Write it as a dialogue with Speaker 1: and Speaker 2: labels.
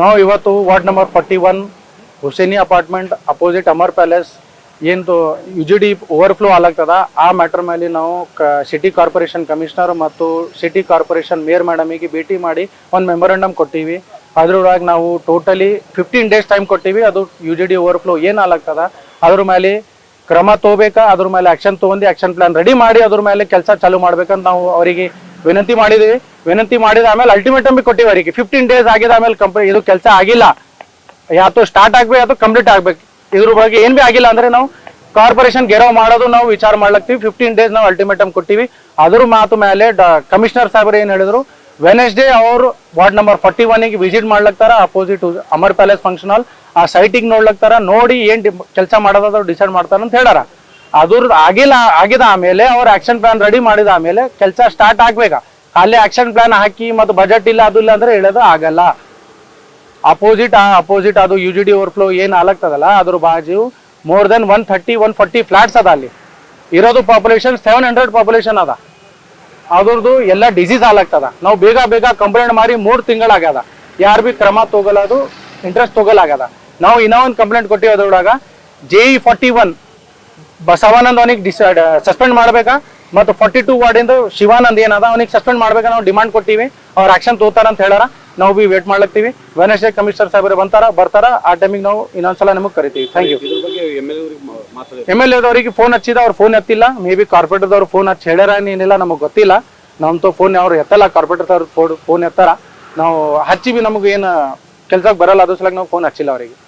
Speaker 1: ನಾವು ಇವತ್ತು ward number forty one Husaini apartment opposite Amar palace ಏನು ಯು ಜಿ ಡಿ ಓವರ್ಫ್ಲೋ ಆಗ್ತದ ಆ ಮ್ಯಾಟರ್ ಮೇಲೆ ನಾವು ಕ ಸಿಟಿ ಕಾರ್ಪೊರೇಷನ್ ಕಮಿಷನರ್ ಮತ್ತು ಸಿಟಿ ಕಾರ್ಪೊರೇಷನ್ ಮೇಯರ್ ಮೇಡಮಿಗೆ ಭೇಟಿ ಮಾಡಿ ಒಂದು ಮೆಮೊರಂಡಮ್ ಕೊಟ್ಟಿವಿ. ಅದ್ರೊಳಗೆ ನಾವು ಟೋಟಲಿ ಫಿಫ್ಟೀನ್ ಡೇಸ್ ಟೈಮ್ ಕೊಟ್ಟಿವಿ, ಅದು ಯು ಜಿ ಡಿ ಓವರ್ಫ್ಲೋ ಏನು ಆಗ್ತದ ಅದ್ರ ಮೇಲೆ ಕ್ರಮ ತಗೋಬೇಕಾ ಅದ್ರ ಮೇಲೆ ಆ್ಯಕ್ಷನ್ ತೊಗೊಂಡು ಆ್ಯಕ್ಷನ್ ಪ್ಲಾನ್ ರೆಡಿ ಮಾಡಿ, ಅದ್ರ ಮೇಲೆ ಕೆಲಸ ಚಾಲೂ ಮಾಡ್ಬೇಕಂತ ನಾವು ಅವರಿಗೆ ವಿನಂತಿ ಮಾಡಿದ್ವಿ ವಿನಂತಿ ಮಾಡಿದ ಆಮೇಲೆ ಅಲ್ಟಿಮೇಟಮ್ ಬಿ ಕೊಟ್ಟಿವಿ ಅವರಿಗೆ. ಫಿಫ್ಟೀನ್ ಡೇಸ್ ಆಗಿದೆ ಆಮೇಲೆ ಕಂಪ್ನಿ ಇದು ಕೆಲಸ ಆಗಿಲ್ಲ. ಯಾತೋ ಸ್ಟಾರ್ಟ್ ಆಗ್ಬೇಕು ಅಥವಾ ಕಂಪ್ಲೀಟ್ ಆಗ್ಬೇಕು. ಇದ್ರ ಬಗ್ಗೆ ಏನ್ ಬಿ ಆಗಿಲ್ಲ ಅಂದ್ರೆ ನಾವು ಕಾರ್ಪೊರೇಷನ್ ಗೆರವ್ ಮಾಡೋದು ನಾವು ವಿಚಾರ ಮಾಡ್ಲಕ್ತಿವಿ. ಫಿಫ್ಟೀನ್ ಡೇಸ್ ನಾವು ಅಲ್ಟಿಮೇಟಮ್ ಕೊಟ್ಟಿವಿ. ಅದ್ರ ಮಾತು ಮೇಲೆ ಕಮಿಷನರ್ ಸಾಹೇಬ್ರು ಏನ್ ಹೇಳಿದ್ರು? ವೆನೆಸ್ಡೇ ಅವರು ವಾರ್ಡ್ ನಂಬರ್ ಫಾರ್ಟಿ ಒನ್ಗೆ visit ಮಾಡ್ಲಕ್ತಾರ. Opposite Amar palace function hall ಆ ಸೈಟಿಗೆ ನೋಡ್ಲಕ್ತಾರ. ನೋಡಿ ಏನ್ ಕೆಲಸ ಮಾಡೋದ್ರು ಡಿಸೈಡ್ ಮಾಡ್ತಾರ ಅಂತ ಹೇಳಾರ ಅದ್ರ ಆಗಿಲ್ಲ, ಆಗಿದ ಆಮೇಲೆ ಅವ್ರ ಆಕ್ಷನ್ ಪ್ಲಾನ್ ರೆಡಿ ಮಾಡಿದ ಆಮೇಲೆ ಕೆಲಸ ಸ್ಟಾರ್ಟ್ ಆಗ್ಬೇಕಾ ಅಲ್ಲಿ ಆಕ್ಷನ್ ಪ್ಲಾನ್ ಹಾಕಿ ಮತ್ತು ಬಜೆಟ್ ಇಲ್ಲ, ಅದು ಇಲ್ಲ ಅಂದ್ರೆ ಹೇಳೋದು ಆಗಲ್ಲ. ಅಪೋಸಿಟ್ ಅಪೋಸಿಟ್ ಅದು U G D overflow ಏನು ಆಗ್ತದಲ್ಲ ಅದ್ರ ಬಾಜು more than one thirty one forty flats ಅದ ಅಲ್ಲಿ. ಇರೋದು ಪಾಪ್ಯುಲೇಷನ್ ಸೆವೆನ್ ಹಂಡ್ರೆಡ್ ಪಾಪ್ಯುಲೇಷನ್ ಅದ. ಅದ್ರದ್ದು ಎಲ್ಲ ಡಿಸೀಸ್ ಆಗ್ತದ ನಾವು ಬೇಗ ಬೇಗ ಕಂಪ್ಲೇಂಟ್ ಮಾಡಿ ಮೂರು ತಿಂಗಳಾಗ್ಯದ ಯಾರು ಬಿ ಕ್ರಮ ತಗೊಳ್ಳೋದು ಇಂಟ್ರೆಸ್ಟ್ ತಗೊಳ್ಳಾಗ್ಯದ ನಾವು ಇನ್ನೂ ಒಂದು ಕಂಪ್ಲೇಂಟ್ ಕೊಟ್ಟಿವಿ ಅದ್ರೊಳಗ ಜೆ ಫಾರ್ಟಿ ಒನ್ ಬಸವಾನಂದ್ ಅವನಿಗೆ ಡಿಸೈಡ್ ಸಸ್ಪೆಂಡ್ ಮಾಡ್ಬೇಕಾ? ಮತ್ತು ಫಾರ್ಟಿ ಟೂ ವಾರ್ಡಿಂದ ಶಿವಾನಂದ್ ಏನದ ಅವನಿಗೆ ಸಸ್ಪೆಂಡ್ ಮಾಡ್ಬೇಕಾ? ನಾವು ಡಿಮಾಂಡ್ ಕೊಟ್ಟಿವಿ ಅವ್ರ ಆಕ್ಷನ್ ತೋತಾರ ಅಂತ ಹೇಳಾರ. ನಾವು ಬಿ ವೇಟ್ ಮಾಡ್ಲತ್ತೀವಿ. ವೆನಸ್ಡೇ ಕಮಿಷನರ್ ಸಾಹೇಬ್ರು ಬಂತಾರ ಬರ್ತಾರ. ಆ ಟೈಮಿಗೆ ನಾವು ಇನ್ನೊಂದ್ಸಲ ನಿಮಗೆ ಕರಿತೀವಿ. ಥ್ಯಾಂಕ್ ಯು ಎಂ ಎಲ್ ಎದವರಿಗೆ ಫೋನ್ ಹಚ್ಚಿದ ಅವ್ರು ಫೋನ್ ಎತ್ತಿಲ್ಲ. ಮೇ ಬಿ ಕಾರ್ಪೊರೇಟರ್ದವ್ರು ಫೋನ್ ಹಚ್ಚಿ ಹೇಳ್ಯಾರ ಏನಿಲ್ಲ ನಮಗೆ ಗೊತ್ತಿಲ್ಲ. ನಮ್ದು ಫೋನ್ ಅವ್ರು ಎತ್ತಲ್ಲ ಕಾರ್ಪೊರೇಟರ್ ಫೋನ್ ಎತ್ತಾರ. ನಾವು ಹಚ್ಚಿ ಬಿ ನಮಗೆ ಏನು ಕೆಲ್ಸಕ್ಕೆ ಬರಲ್ಲ ಅದ್ರ ಸಲುವಾಗಿ ನಾವು ಫೋನ್ ಹಚ್ಚಿಲ್ಲ ಅವರಿಗೆ.